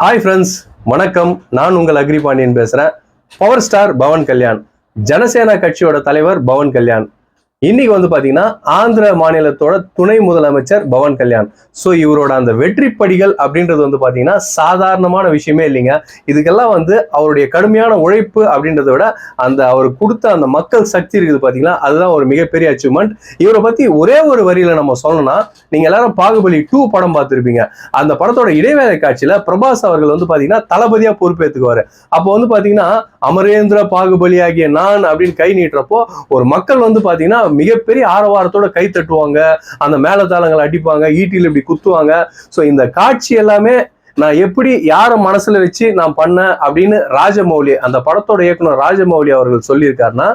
Hi friends வணக்கம். நான் உங்கள் அக்ரி பாண்டியன் பேசுகிறேன் பவர் ஸ்டார் பவன் கல்யாண். ஜனசேனா கட்சியோட தலைவர் பவன் கல்யாண். இன்னைக்கு வந்து பார்த்தீங்கன்னா ஆந்திர மாநிலத்தோட துணை முதலமைச்சர் பவன் கல்யாண். ஸோ இவரோட அந்த வெற்றி படிகள் அப்படின்றது வந்து பார்த்தீங்கன்னா சாதாரணமான விஷயமே இல்லைங்க. இதுக்கெல்லாம் வந்து அவருடைய கடுமையான உழைப்பு அப்படின்றத விட அந்த அவர் கொடுத்த அந்த மக்கள் சக்தி இருக்குது பாத்தீங்கன்னா அதுதான் ஒரு மிகப்பெரிய அச்சீவ்மெண்ட் இவரை பற்றி ஒரே ஒரு வரியில நம்ம சொல்லணும்னா நீங்கள் எல்லாரும் பாகுபலி டூ படம் பார்த்துருப்பீங்க. அந்த படத்தோட இடைவேளை காட்சியில பிரபாஸ் அவர்கள் வந்து பாத்தீங்கன்னா தளபதியா பொறுப்பேற்றுக்குவாரு அப்போ வந்து பாத்தீங்கன்னா அமரேந்திர பாகுபலி ஆகிய நான் அப்படின்னு கை நீட்டுறப்போ ஒரு மக்கள் வந்து பாத்தீங்கன்னா மிகப்பெரிய ஆரவாரத்தோட கை தட்டுவாங்க. அந்த மேலதாளங்களை அடிப்பாங்க ஈட்டியில் இப்படி குத்துவாங்க. ஸோ இந்த காட்சி எல்லாமே நான் எப்படி யாரை மனசுல வச்சு நான் பண்ணேன் அப்படின்னு ராஜமௌலி அந்த படத்தோட இயக்குனர் ராஜமௌலி அவர்கள் சொல்லியிருக்காருன்னா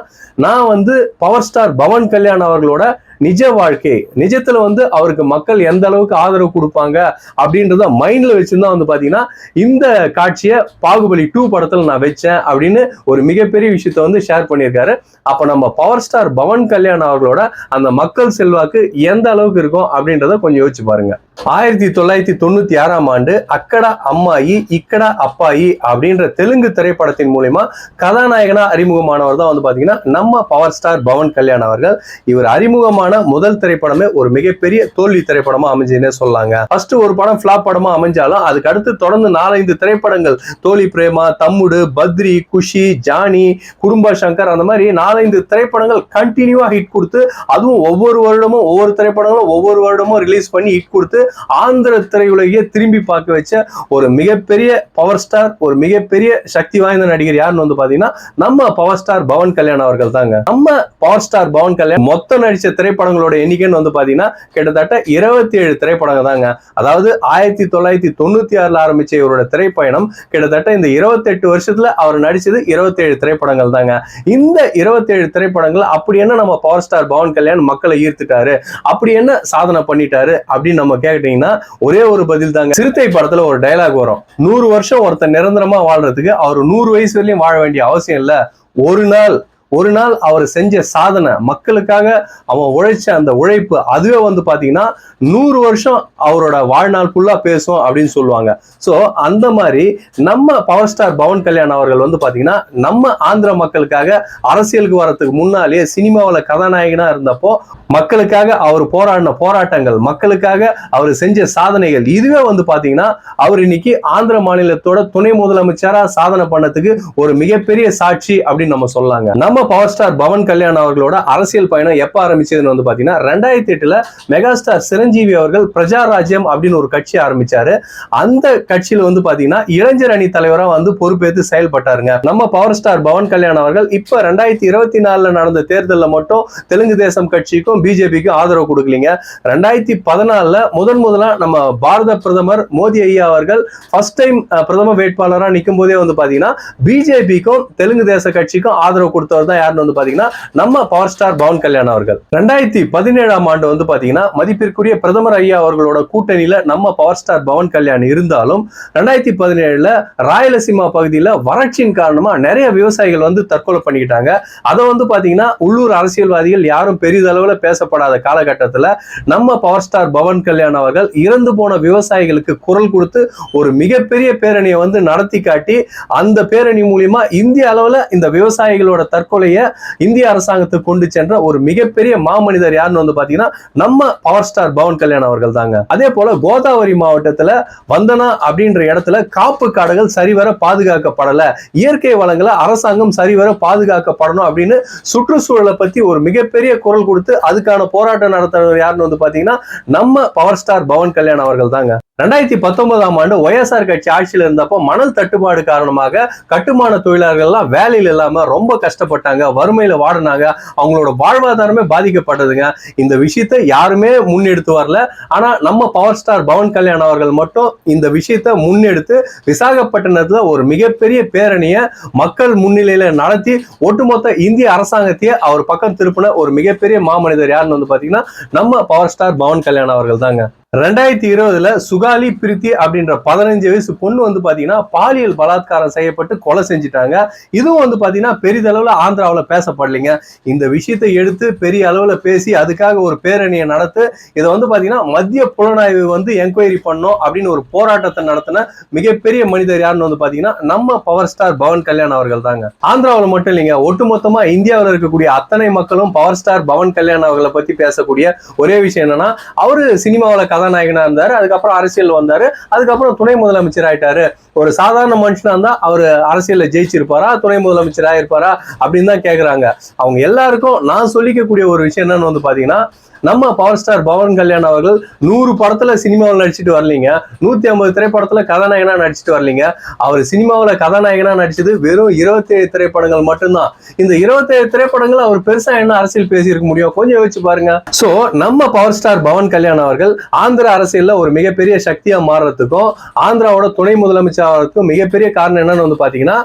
நான் வந்து பவர் ஸ்டார் பவன் கல்யாண் அவர்களோட நிஜ வாழ்க்கை. நிஜத்துல வந்து அவருக்கு மக்கள் எந்த அளவுக்கு ஆதரவு கொடுப்பாங்க அப்படின்றத மைண்ட்ல வச்சிருந்தா வந்து பாத்தீங்கன்னா இந்த காட்சியை பாகுபலி டூ படத்துல நான் வச்சேன் அப்படின்னு ஒரு மிகப்பெரிய விஷயத்த வந்து ஷேர் பண்ணியிருக்காரு. அப்ப நம்ம பவர் ஸ்டார் பவன் கல்யாண் அவர்களோட அந்த மக்கள் செல்வாக்கு எந்த அளவுக்கு இருக்கும் அப்படின்றத கொஞ்சம் யோசிச்சு பாருங்க. ஆயிரத்தி தொள்ளாயிரத்தி தொண்ணூத்தி ஆறாம் ஆண்டு அக்கடா அம்மாயி இக்கடா அப்பாயி அப்படின்ற தெலுங்கு திரைப்படத்தின் மூலியமா கதாநாயகனா அறிமுகமானவர் தான் வந்து பாத்தீங்கன்னா நம்ம பவர் ஸ்டார் பவன் கல்யாண் அவர்கள். இவர் அறிமுகமான முதல் திரைப்படமே ஒரு மிகப்பெரிய தோல்வி திரைப்படமா அமைஞ்சுன்னே சொல்லாங்க. ஃபர்ஸ்ட் ஒரு படம் ஃபிளாப் படமா அமைஞ்சாலும் அதுக்கு அடுத்து தொடர்ந்து நாலஞ்சு திரைப்படங்கள் தோழி பிரேமா தம்முடு பத்ரி குஷி ஜானி குடும்ப சங்கர் அந்த மாதிரி நாலஞ்சு திரைப்படங்கள் கண்டினியூவா ஹிட் கொடுத்து அதுவும் ஒவ்வொரு வருடமும் ஒவ்வொரு திரைப்படங்களும் ஒவ்வொரு வருடமும் ரிலீஸ் பண்ணி ஹிட் கொடுத்து ஆந்திர திரையுலகையே திரும்பி பார்க்க வச்ச ஒரு மிகப்பெரிய பவர் ஸ்டார் ஒரு மிகப்பெரிய சக்தி வாய்ந்த நடிகர் யாருன்னு வந்து பாத்தீங்கன்னா நம்ம பவர் ஸ்டார் பவன் கல்யாண் அவர்கள் தாங்க. நம்ம பவர் ஸ்டார் பவன் கல்யாண் மொத்தம் நடிச்ச திரைப்படங்களோட எண்ணிக்கைன்னு வந்து பாத்தீங்கன்னா கிட்டத்தட்ட இருபத்தி ஏழு திரைப்படங்கள் தாங்க. அதாவது ஆயிரத்தி தொள்ளாயிரத்தி தொண்ணூத்தி ஆறுல ஆரம்பிச்ச இவரோட திரைப்பயணம் கிட்டத்தட்ட இந்த இருபத்தெட்டு வருஷத்துல அவர் நடிச்சது இருபத்தேழு திரைப்படங்கள் தாங்க. இந்த இருபத்தேழு திரைப்படங்கள் அப்படி என்ன நம்ம பவர் ஸ்டார் பவன் கல்யாண் மக்களை ஈர்த்துட்டாரு? அப்படி என்ன சாதனை பண்ணிட்டாரு? அப்படின்னு நம்ம கேட்டீங்கன்னா ஒரே ஒரு பதில் தாங்க சிறுத்தை படத்துல ஒரு டைலாக் வரும். நூறு வருஷம் ஒருத்தர் நிரந்தரமா வாழ்றதுக்கு அவர் நூறு வயசு வரையும் வாழ வேண்டிய அவசியம் இல்ல. ஒரு நாள் ஒரு நாள் அவர் செஞ்ச சாதனை மக்களுக்காக அவன் உழைச்ச அந்த உழைப்பு அதுவே வந்து பாத்தீங்கன்னா நூறு வருஷம் அவரோட வாழ்நாள் ஃபுல்லா பேசும் அப்படின்னு சொல்லுவாங்க. ஸோ அந்த மாதிரி நம்ம பவர் ஸ்டார் பவன் கல்யாண் அவர்கள் வந்து பாத்தீங்கன்னா நம்ம ஆந்திர மக்களுக்காக அரசியலுக்கு வர்றதுக்கு முன்னாலேயே சினிமாவில் கதாநாயகனா இருந்தப்போ மக்களுக்காக அவர் போராடின போராட்டங்கள் மக்களுக்காக அவர் செஞ்ச சாதனைகள் இதுவே வந்து பாத்தீங்கன்னா அவர் இன்னைக்கு ஆந்திர மாநிலத்தோட துணை முதலமைச்சராக சாதனை பண்ணதுக்கு ஒரு மிகப்பெரிய சாட்சி அப்படின்னு நம்ம சொல்லாங்க நம்ம பவர் ஸ்டார் பவன் கல்யாண் அவர்களோட அரசியல் பயணம் எப்ப ஆரம்பிச்சதுன்னு வந்து பாத்தீங்கன்னா ரெண்டாயிரத்தி எட்டுல மெகாஸ்டார் சிரஞ்சீவி அவர்கள் பிரஜா ராஜ்யம் அப்படின்னு ஒரு கட்சி ஆரம்பிச்சாரு. அந்த கட்சியில வந்து பாத்தீங்கன்னா இளைஞர் அணி தலைவரா வந்து பொறுப்பேற்று செயல்பட்டாருங்க. நம்ம பவர் ஸ்டார் பவன் கல்யாண் அவர்கள் இப்ப ரெண்டாயிரத்தி இருபத்தி நாலுல நடந்த தேர்தலில் மட்டும் தெலுங்கு தேசம் கட்சிக்கும் பிஜேபிக்கும் ஆதரவு கொடுக்கலீங்க. ரெண்டாயிரத்தி பதினாலுல முதன் முதலா நம்ம பாரத பிரதமர் மோடி ஐயா அவர்கள் ஃபர்ஸ்ட் டைம் பிரதம வேட்பாளராக நிற்கும் போதே வந்து பாத்தீங்கன்னா பிஜேபிக்கும் தெலுங்கு தேச கட்சிக்கும் ஆதரவு கொடுத்தவர் தான் யாருன்னு வந்து பாத்தீங்கன்னா நம்ம பவர் ஸ்டார் பவன் கல்யாண் அவர்கள். ரெண்டாயிரத்தி பதினேழாம் ஆண்டு வந்து பாத்தீங்கன்னா மதிப்பிற்குரிய பிரதமர் ஐயா அவர்களோட கூட்டணியில நம்ம பவர் ஸ்டார் பவன் கல்யாண் இருந்தாலும் ரெண்டாயிரத்தி பதினேழுல ராயலசீமா பகுதியில வறட்சியின் காரணமா நிறைய விவசாயிகள் வந்து தற்கொலை பண்ணிக்கிட்டாங்க. அதை வந்து பாத்தீங்கன்னா உள்ளூர் அரசியல்வாதிகள் யாரும் பெரிதளவுல பேசப்படாத காலகட்டத்துல நம்ம பவர் ஸ்டார் பவன் கல்யாண் அவர்கள் இறந்து போன விவசாயிகளுக்கு குரல் கொடுத்து ஒரு மிகப்பெரிய பேரணியை வந்து நடத்தி காட்டி அந்த பேரணி மூலியமா இந்திய அளவுல இந்த விவசாயிகளோட தற்கொலை தற்கொலையை இந்திய அரசாங்கத்துக்கு கொண்டு சென்ற ஒரு மிகப்பெரிய மாமனிதர் யாருன்னு வந்து பாத்தீங்கன்னா நம்ம பவர் ஸ்டார் பவன் கல்யாண் அவர்கள் தாங்க. அதே போல கோதாவரி மாவட்டத்துல வந்தனா அப்படின்ற இடத்துல காப்பு காடுகள் சரிவர பாதுகாக்கப்படல. இயற்கை வளங்களை அரசாங்கம் சரிவர பாதுகாக்கப்படணும் அப்படின்னு சுற்றுச்சூழலை பத்தி ஒரு மிகப்பெரிய குரல் கொடுத்து அதுக்கான போராட்டம் நடத்துறவர் யாருன்னு வந்து பாத்தீங்கன்னா நம்ம பவர் ஸ்டார் பவன் கல்யாண் அவர்கள் தாங்க. ரெண்டாயிரத்தி பத்தொன்பதாம் ஆண்டு ஒய்எஸ்ஆர் கட்சி ஆட்சியில் இருந்தப்போ மணல் தட்டுப்பாடு காரணமாக கட்டுமான தொழிலாளர்கள்லாம் வேலையில் இல்லாம ரொம்ப கஷ்டப்பட்டாங்க. வறுமையில வாடினாங்க அவங்களோட வாழ்வாதாரமே பாதிக்கப்பட்டதுங்க. இந்த விஷயத்தை யாருமே முன்னெடுத்து வரல. ஆனா நம்ம பவர் ஸ்டார் பவன் கல்யாண் அவர்கள் மட்டும் இந்த விஷயத்த முன்னெடுத்து விசாகப்பட்டினத்துல ஒரு மிகப்பெரிய பேரணியை மக்கள் முன்னிலையில நடத்தி ஒட்டுமொத்த இந்திய அரசாங்கத்தையே அவர் பக்கம் திருப்பின ஒரு மிகப்பெரிய மாமனிதர் யாருன்னு வந்து பாத்தீங்கன்னா நம்ம பவர் ஸ்டார் பவன் கல்யாண் அவர்கள் தாங்க. ரெண்டாயிரத்தி இருபதுல சுகாலி பிரித்தி அப்படின்ற பதினஞ்சு வயசு பொண்ணு வந்து பாத்தீங்கன்னா பாலியல் பலாத்காரம் செய்யப்பட்டு கொலை செஞ்சுட்டாங்க. இதுவும் வந்து பாத்தீங்கன்னா பெரிதளவுல ஆந்திராவில் பேசப்படலைங்க. இந்த விஷயத்தை எடுத்து பெரிய அளவுல பேசி அதுக்காக ஒரு பேரணியை நடத்து இதை வந்து பாத்தீங்கன்னா மத்திய புலனாய்வு வந்து என்கொயரி பண்ணோம் அப்படின்னு ஒரு போராட்டத்தை நடத்தின மிகப்பெரிய மனிதர் யாருன்னு வந்து பாத்தீங்கன்னா நம்ம பவர் ஸ்டார் பவன் கல்யாண் அவர்கள் தாங்க. ஆந்திராவில் மட்டும் இல்லைங்க ஒட்டுமொத்தமா இந்தியாவில் இருக்கக்கூடிய அத்தனை மக்களும் பவர் ஸ்டார் பவன் கல்யாண் அவர்களை பத்தி பேசக்கூடிய ஒரே விஷயம் என்னன்னா அவரு சினிமாவில் கதாநாயகனா இருந்தாரு அதுக்கப்புறம் அரசியல் வந்தாரு அதுக்கப்புறம் துணை முதலமைச்சர் ஆயிட்டாரு ஒரு சாதாரண மனுஷனா இருந்தா அவர் அரசியல்ல ஜெயிச்சிருப்பாரா துணை முதலமைச்சர் ஆயிருப்பாரா அப்படின்னு தான் கேக்குறாங்க. அவங்க எல்லாருக்கும் நான் சொல்லிக்கக்கூடிய ஒரு விஷயம் என்னன்னு வந்து பாத்தீங்கன்னா நம்ம பவர் ஸ்டார் பவன் கல்யாண் அவர்கள் நூறு படத்துல சினிமாவில் நடிச்சிட்டு வரலீங்க. நூத்தி ஐம்பது திரைப்படத்துல கதாநாயகனா நடிச்சிட்டு வரலீங்க. அவர் சினிமாவில் கதாநாயகனா நடிச்சது வெறும் இருபத்தேழு திரைப்படங்கள் மட்டும்தான். இந்த இருபத்தேழு திரைப்படங்கள் அவர் பெருசா என்ன அரசியல் பேசியிருக்க முடியும்? கொஞ்சம் யோசிச்சு பாருங்க. சோ நம்ம பவர் ஸ்டார் பவன் கல்யாண் அவர்கள் ஆந்திர அரசியல்ல ஒரு மிகப்பெரிய சக்தியா மாறுறதுக்கும் ஆந்திராவோட துணை முதலமைச்சர் ஆகிறதுக்கும் மிகப்பெரிய காரணம் என்னன்னு வந்து பாத்தீங்கன்னா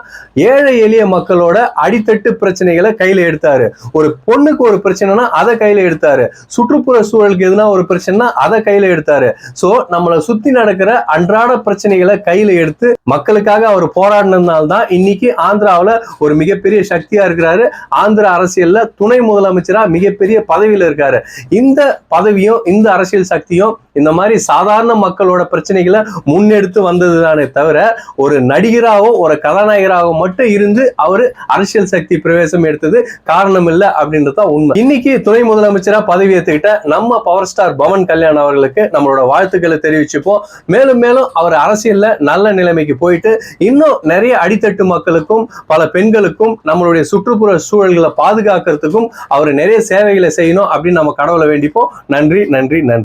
ஏழை எளிய மக்களோட அடித்தட்டு பிரச்சனைகளை கையில எடுத்தாரு. ஒரு பொண்ணுக்கு ஒரு பிரச்சனைனா அதை கையில எடுத்தாரு. சுற்றுப்புற சூழலுக்கு எதுனா ஒரு பிரச்சனைனா அதை கையில எடுத்தாரு. சோ நம்மளை சுத்தி நடக்கிற அன்றாட பிரச்சனைகளை கையில எடுத்து மக்களுக்காக அவர் போராடினதுனால தான் இன்னைக்கு ஆந்திராவுல ஒரு மிகப்பெரிய சக்தியா இருக்கிறாரு. ஆந்திர அரசியல்ல துணை முதலமைச்சரா மிகப்பெரிய பதவியில இருக்காரு. இந்த பதவியும் இந்த அரசியல் சக்தியும் இந்த மாதிரி சாதாரண மக்களோட பிரச்சனைகளை முன்னெடுத்து வந்ததுதானே தவிர ஒரு நடிகராகவும் ஒரு கதாநாயகராகவும் மட்டும் இருந்து அவர் அரசியல் சக்தி பிரவேசம் எடுத்தது காரணம் இல்லை அப்படின்றது தான் உண்மை. இன்னைக்கு துணை முதலமைச்சராக பதவி ஏற்றுக்கிட்ட நம்ம பவர் ஸ்டார் பவன் கல்யாண் அவர்களுக்கு நம்மளோட வாழ்த்துக்களை தெரிவிச்சுப்போம். மேலும் மேலும் அவர் அரசியல்ல நல்ல நிலைமைக்கு போயிட்டு இன்னும் நிறைய அடித்தட்டு மக்களுக்கும் பல பெண்களுக்கும் நம்மளுடைய சுற்றுப்புற சூழல்களை பாதுகாக்கிறதுக்கும் அவர் நிறைய சேவைகளை செய்யணும் அப்படின்னு நம்ம கடவுளை வேண்டிப்போம். நன்றி நன்றி நன்றி.